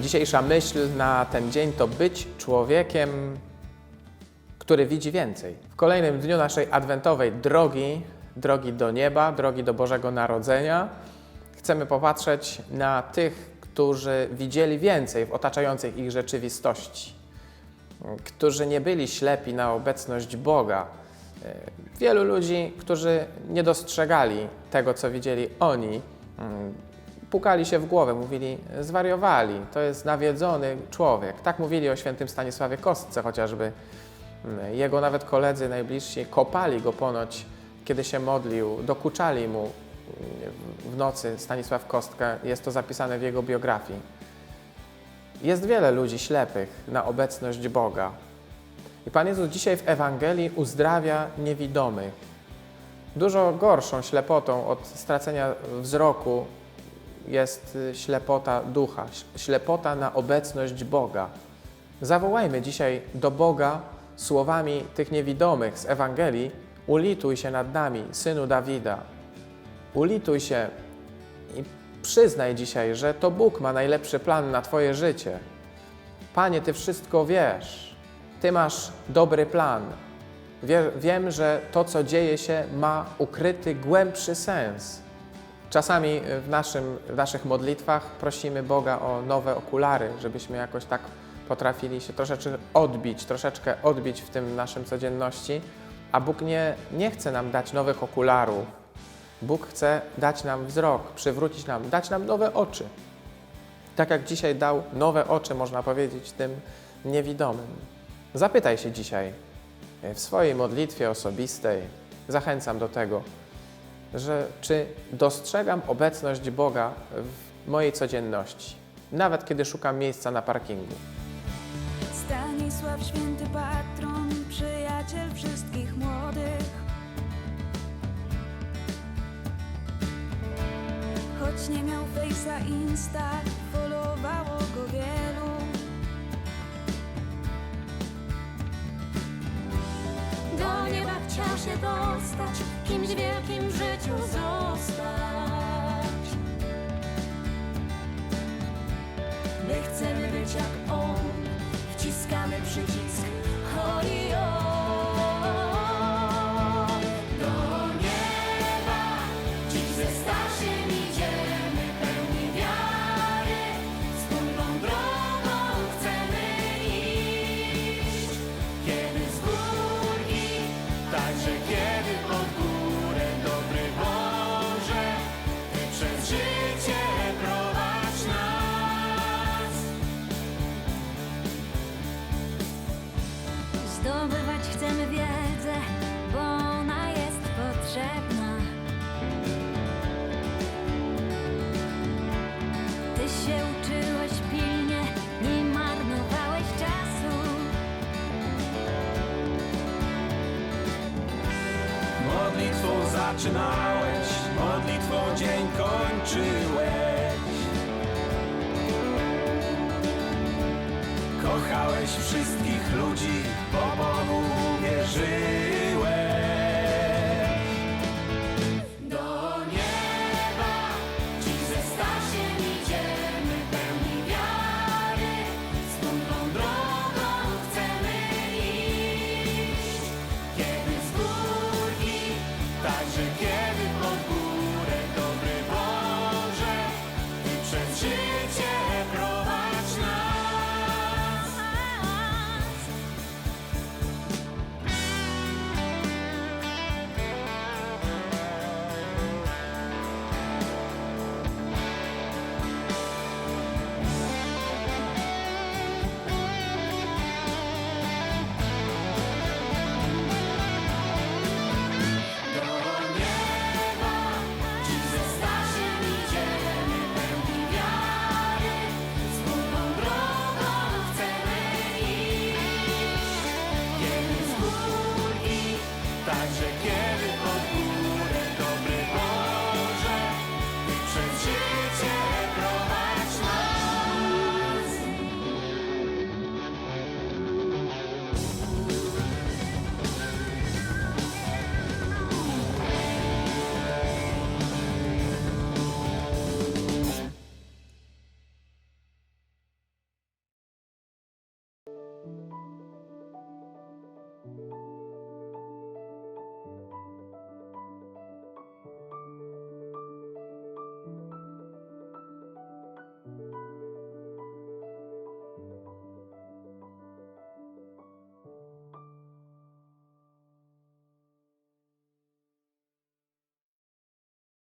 dzisiejsza myśl na ten dzień to być człowiekiem, który widzi więcej. W kolejnym dniu naszej adwentowej drogi, drogi do nieba, drogi do Bożego Narodzenia, chcemy popatrzeć na tych, którzy widzieli więcej w otaczającej ich rzeczywistości, którzy nie byli ślepi na obecność Boga. E, Wielu ludzi, którzy nie dostrzegali tego, co widzieli oni, mm, pukali się w głowę, mówili, zwariowali, to jest nawiedzony człowiek. Tak mówili o świętym Stanisławie Kostce chociażby. Mm, Jego nawet koledzy najbliżsi kopali go ponoć, kiedy się modlił, dokuczali mu mm, w nocy Stanisław Kostka. Jest to zapisane w jego biografii. Jest wiele ludzi ślepych na obecność Boga. I Pan Jezus dzisiaj w Ewangelii uzdrawia niewidomych. Dużo gorszą ślepotą od stracenia wzroku jest y, ślepota ducha, ślepota na obecność Boga. Zawołajmy dzisiaj do Boga słowami tych niewidomych z Ewangelii: Ulituj się nad nami, synu Dawida. Ulituj się i przyznaj dzisiaj, że to Bóg ma najlepszy plan na Twoje życie. Panie, Ty wszystko wiesz. Ty masz dobry plan. Wie, wiem, że to, co dzieje się, ma ukryty, głębszy sens. Czasami w, naszym, w naszych modlitwach prosimy Boga o nowe okulary, żebyśmy jakoś tak potrafili się troszeczkę odbić, troszeczkę odbić w tym naszym codzienności, a Bóg nie, nie chce nam dać nowych okularów. Bóg chce dać nam wzrok, przywrócić nam, dać nam nowe oczy. Tak jak dzisiaj dał nowe oczy, można powiedzieć, tym niewidomym. Zapytaj się dzisiaj w swojej modlitwie osobistej, zachęcam do tego, że czy dostrzegam obecność Boga w mojej codzienności, nawet kiedy szukam miejsca na parkingu. Stanisław święty patron, przyjaciel wszystkich młodych. Choć nie miał fejsa insta, followowało go wielu. Do nieba chciał się dostać, kimś wielkim życiu zostać. Zaczynałeś, modlitwą dzień kończyłeś. Kochałeś wszystkich ludzi, bo Bogu uwierzyłeś.